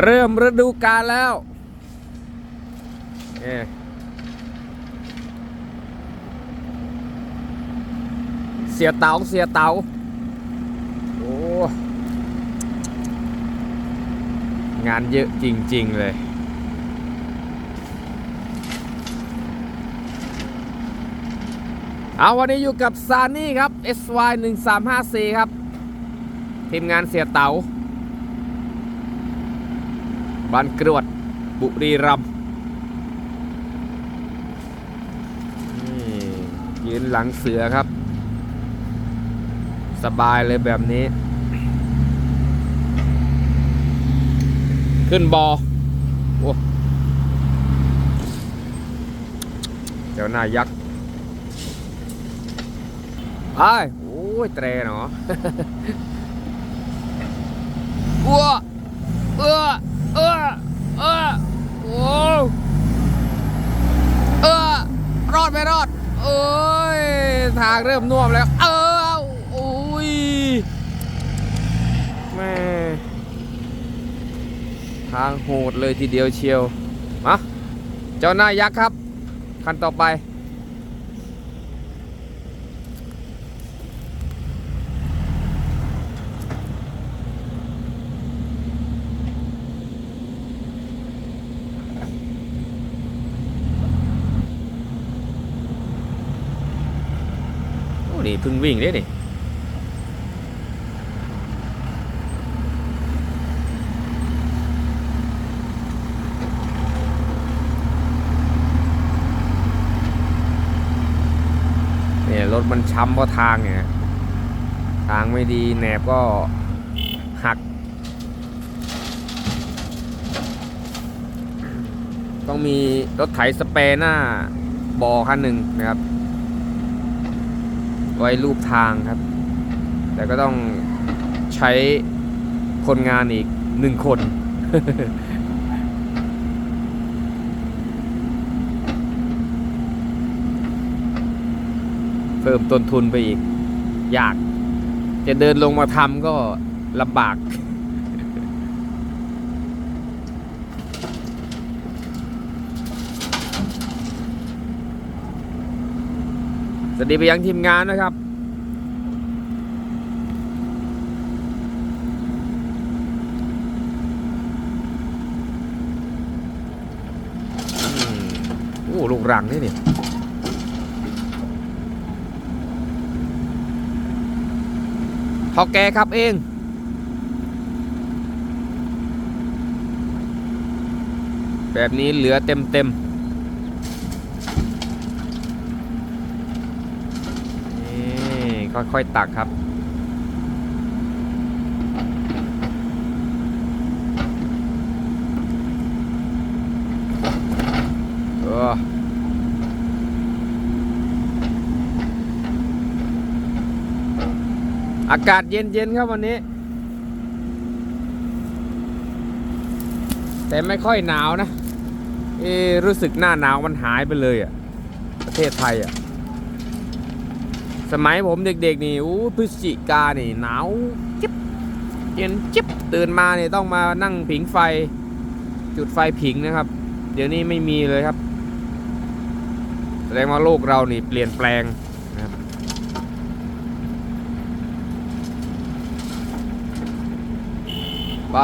เริ่มฤดูกาลแล้วเอ๊ะเสียเตาเสียเตาโอ้ งานเยอะจริง ๆ เลย เอาวันนี้อยู่กับซานี่ครับ SY 1 3 5 4ครับ ทีมงานเสียเต๋า บ้านกรวด บุรีรัมย์ยืนหลังเสือครับ สบายเลยแบบนี้ ขึ้นบอโอ้เจ้าหน้ายักษ์ไอ้โอ้ยแตรเนาะอ้วเออเออเออโอ้เออร อดไม่รอดเอ้ยทางเริ่มน่วมแล้ว เออโอ้ยแม่ทางโหดเลยทีเดียวเชียวมาเจ้าหน้ายักษ์ครับ คันต่อไป นี่เพิ่งวิ่งเด้นี่เนี่ยรถมันช้ำเพราะทางเนี่ยทางไม่ดีแหนบก็หัก ต้องมีรถไถสเปรย์หน้าบอคันหนึ่งนะครับ ไว้รูปทางครับ แต่ก็ต้องใช้คนงานอีกหนึ่งคนเพิ่มต้นทุนไปอีก ยาก จะเดินลงมาทำก็ลำบาก วัสดีไปยังทีมงานนะครับอืมโอ้ลูกรังนี่นี่พอแกครับเองแบบนี้เหลือเต็มเต็มๆนี่ ค่อยๆตักครับ เอออากาศเย็นๆครับวันนี้ แต่ไม่ค่อยหนาวนะ เอรู้สึกหน้าหนาวมันหายไปเลยอะ่ะ ประเทศไทยอะ่ะ สมัยผมเด็กๆนี่อู้พฤศจิกานี่หนาวจิ๊บเย็นจิ๊บตื่นมาเนี่ยต้องมานั่งผิงไฟ จุดไฟผิงนะครับ เดี๋ยวนี้ไม่มีเลยครับ แสดงว่าโลกเรานี่เปลี่ยนแปลงนะครับไป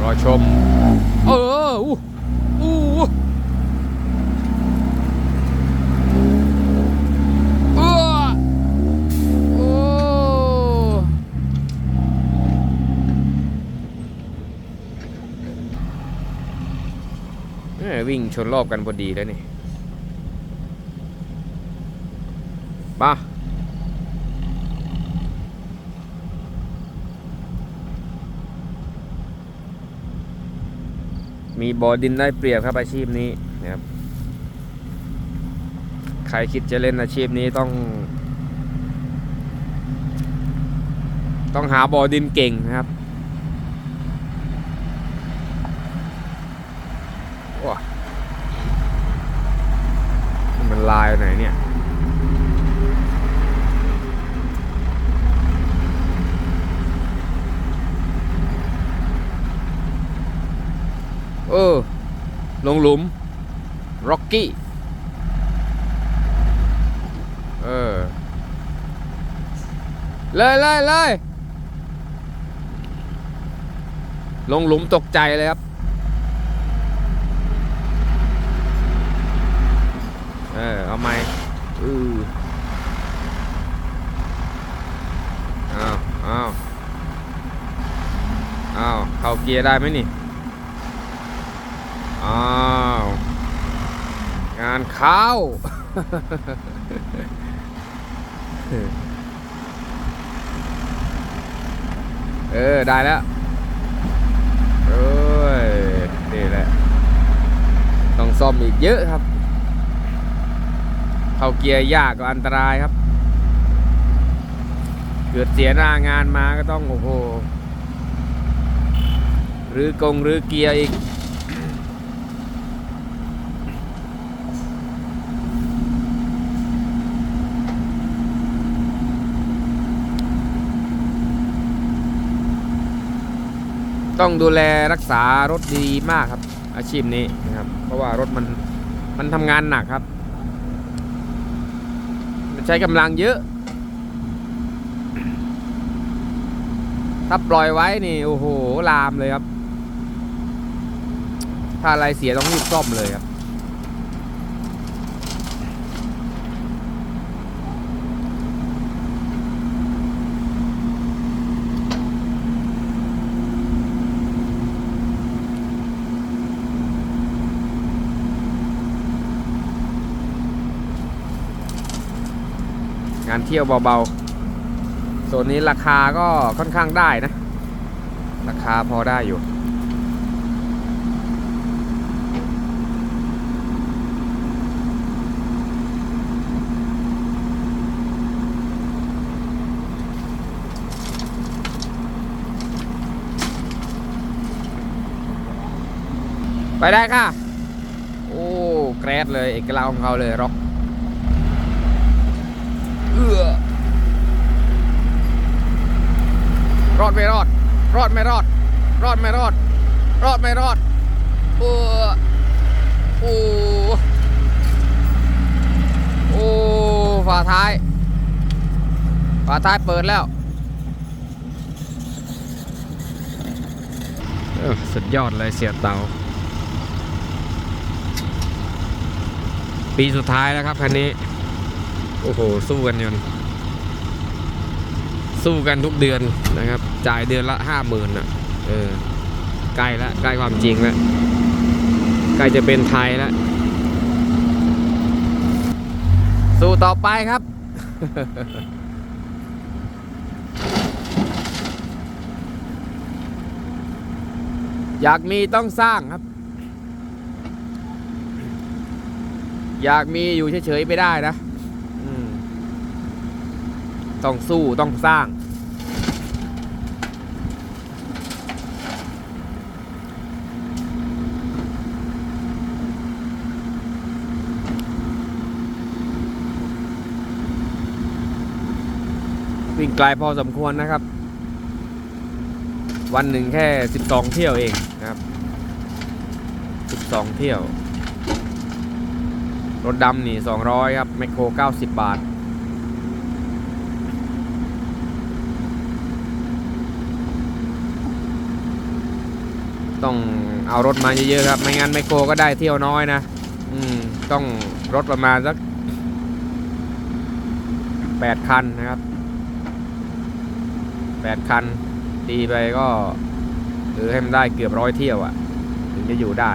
รอชม เอออู้อู้ วิ่งชนรอบกันพอดีแล้วนี่มามีบ่อดินได้เปรียบครับอาชีพนี้นะครับ ใครคิดจะเล่นอาชีพนี้ต้อง ต้องหาบ่อดินเก่งนะครับ ลายไหนเนี่ย เออ ลงหลุมร็อกกี้ เออ เลยเลยเลยลงหลุมตกใจเลยครับ เออ เอาไหมอืออ้าวอ้าวอ้าวเข้าเกียร์ได้ไหมนี่ อ้าว งานเข้าเออ ได้แล้วเอ้ยนี่แหละ ต้องซ่อมอีกเยอะครับ เข้าเกียร์ยากก็อันตรายครับ เกิดเสียหน้างานมาก็ต้องโอ้โหหรือกงหรือเกียร์อีกต้องดูแลรักษารถดีมากครับ อาชีพนี้นะครับ เพราะว่ารถมันมันทำงานหนักครับ ใช้กำลังเยอะ ถ้าปล่อยไว้นี่ โอ้โห ลามเลยครับ ถ้าอะไรเสียต้องรีบซ่อมเลยครับ งานเที่ยวเบาๆโซนนี้ราคาก็ค่อนข้างได้นะ ราคาพอได้อยู่ไปได้ค่ะ โอ้ แกรดเลย เอกลักษณ์ของเขาเลยร็อก อรอดไม่รอด รอดไม่รอด รอดไม่รอด รอดไม่รอดเออโอ้โอ้ฝาท้ายฝาท้ายเปิดแล้วสุดยอดเลยเสียเตา ปีสุดท้ายแล้วครับคันนี้ โอ้โห สู้กันยนสู้กันทุกเดือนนะครับ จ่ายเดือนละห้าหมื่นอะ เออ ใกล้ละใกล้ความจริงล้วใกล้จะเป็นไทยล้วสู้ต่อไปครับ อยากมีต้องสร้างครับ อยากมีอยู่เฉยๆไม่ได้นะ ต้องสู้ต้องสร้าง วิ่งไกลพอสมควรนะครับ วันหนึ่งแค่ 12 เที่ยวเองนะครับ 12 เที่ยว รถดำนี่ 200 ครับ แมคโคร 90 บาท ต้องเอารถมาเยอะๆครับ ไม่งั้นแมโครก็ได้เที่ยวน้อยนะ อืม ต้องรถประมาณสัก8คันนะครับ8คัน ตีไปก็หรือให้มันได้เกือบร้อยเที่ยวอะ่ะ ถึงจะอยู่ได้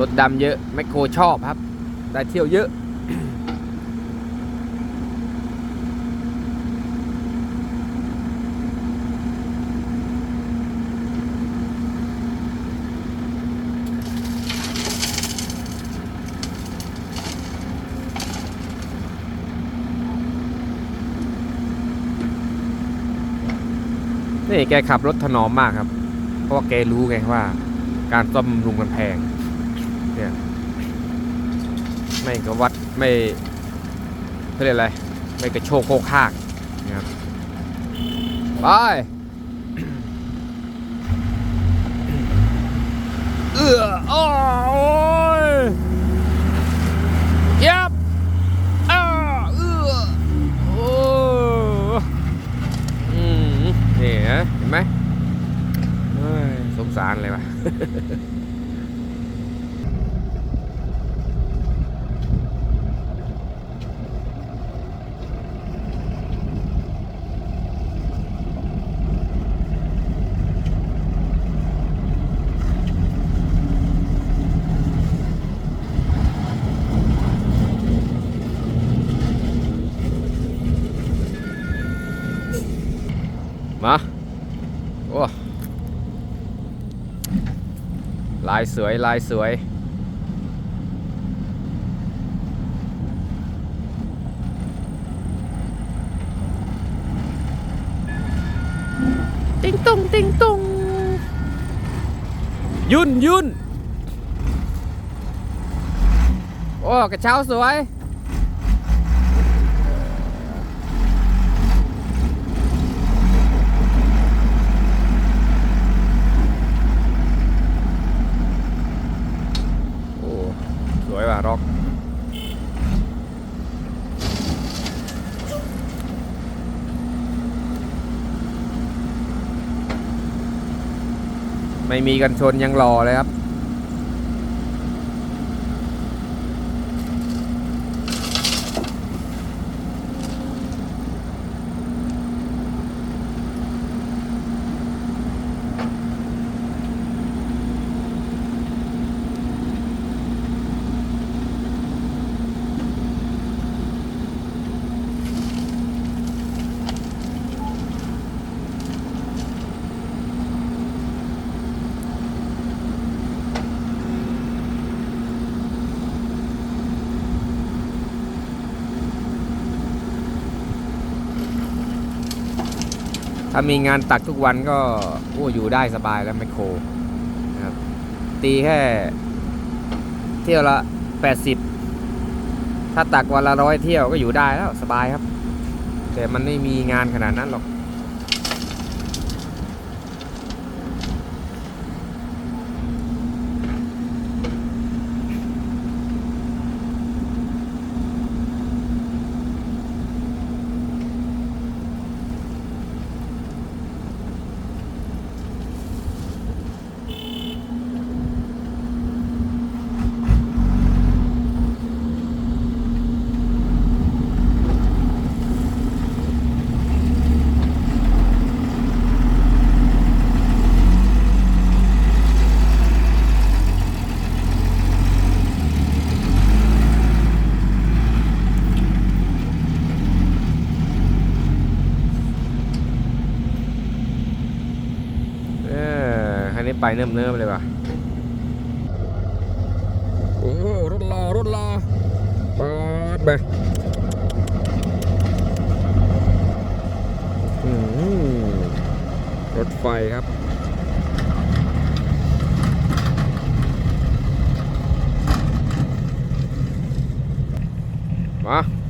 รถดำเยอะ แมคโครชอบครับ ได้เที่ยวเยอะ นี่แกขับรถถนอมมากครับ เพราะว่าแกรู้ไงว่า การซ่อมรุงมันแพง เนี่ย ไม่กวัดไม่เขาเรียกอะไร ไม่กระโชกโคกข้างนะครับไปเอออ้อโอ้ยยับอ้าเอื้อโอ้อืมนี่นะ เห็นไหมสงสารเลยว่ะ มา โอ้ลายสวย ลายสวย ติงตงติงตงยุ่นยุ่นโอ้ กระเช้าสวย โอ้ สวยว่ะร็อกไม่มีกันชนยังรอเลยครับ ถ้ามีงานตักทุกวันก็โอ้อยู่ได้สบายแล้วไมโครนะครับตีแค่เที่ยวละ 80 ถ้าตักวันละร้อยเที่ยวก็อยู่ได้แล้วสบายครับ แต่มันไม่มีงานขนาดนั้นหรอก เออคันนี้ ไปเนิ่มเนิ่มๆเลยว่ะโอ้รถรอรถรอปาดไปรถไฟครับมา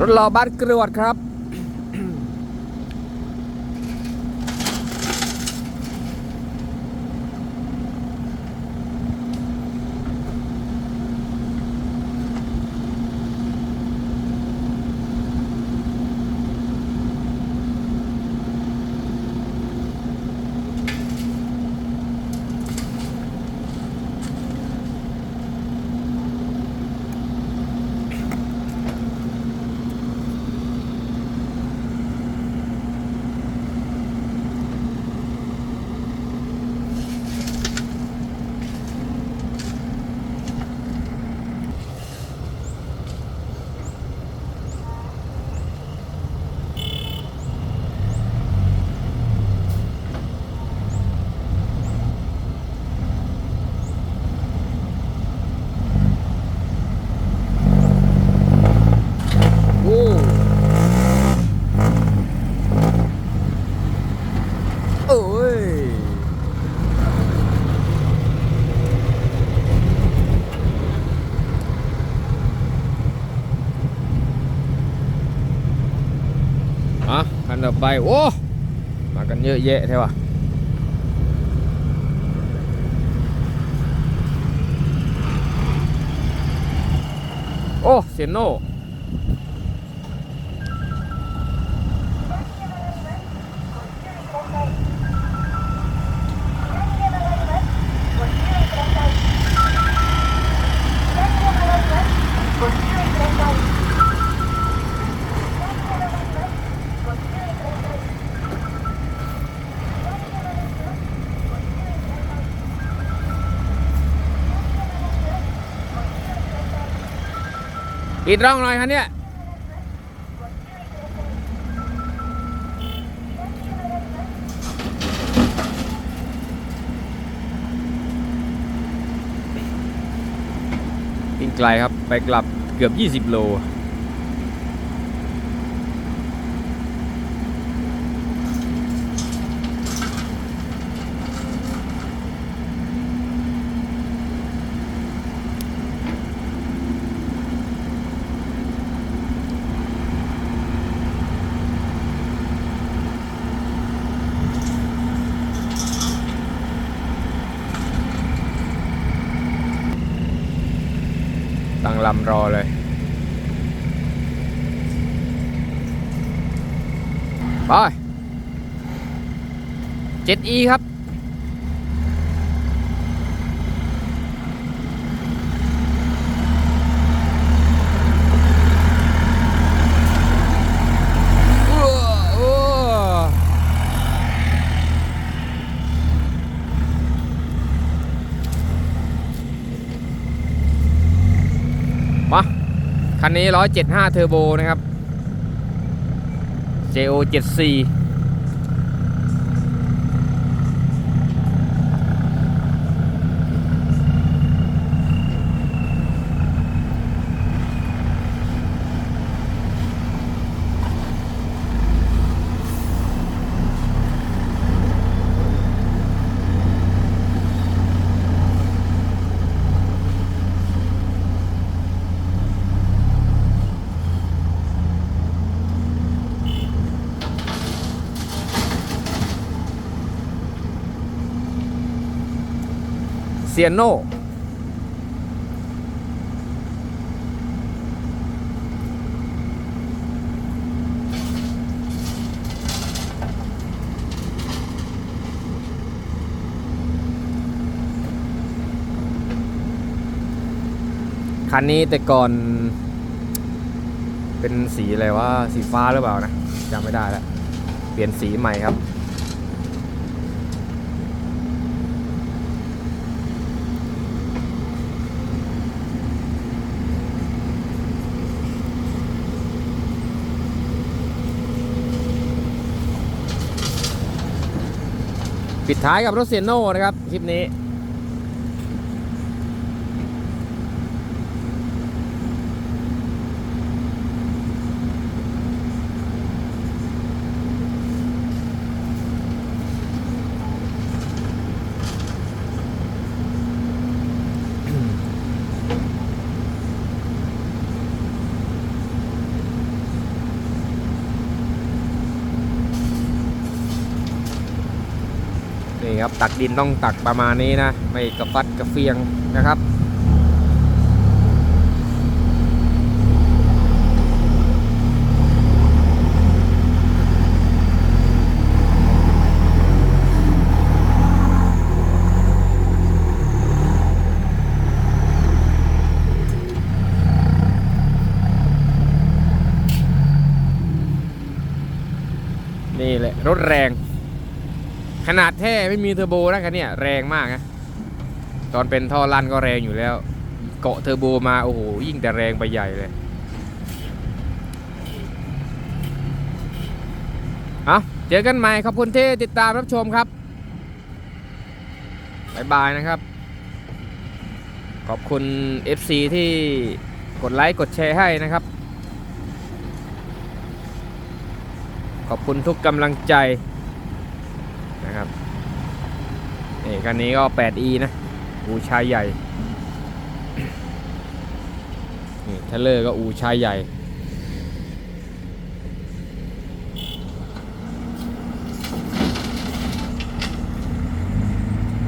รถรอบ้านกรวดครับ ออกไป โอ้ มากันเยอะแยะใช่ปะโอ้ เซนโน ปิดร่องหน่อยคันเนี้ยวิ่งไกลครับไปกลับเกือบ 20 โล ลำรอเลยไป 7E ครับ คันนี้ 175 เทอร์โบนะครับ JO74 ซียโนคันนี้แต่ก่อน เป็นสีอะไรวะสีฟ้าหรือเปล่านะจำไม่ได้แล้ว เปลี่ยนสีใหม่ครับ ปิดท้ายกับรถเซียโน่นะครับคลิปนี้ นี่ครับตักดินต้องตักประมาณนี้นะ ไม่กระฟัดกระเฟียงนะครับนี่แหละรถแรง ขนาดแท้ไม่มีเทอร์โบนะคันเนี้ยแรงมากนะตอนเป็นท่อลั่นก็แรงอยู่แล้ว เกาะเทอร์โบมาโอ้โหยิ่งแต่แรงไปใหญ่เลยเอาเจอกันใหม่ขอบคุณที่ติดตามรับชมครับบายบายนะครับ ขอบคุณ FC ที่กดไลค์กดแชร์ให้นะครับ ขอบคุณทุกกำลังใจ นะครับ นี่คันนี้ก็ 8e นะอูชายใหญ่ นี่เทเลอร์ก็อูชายใหญ่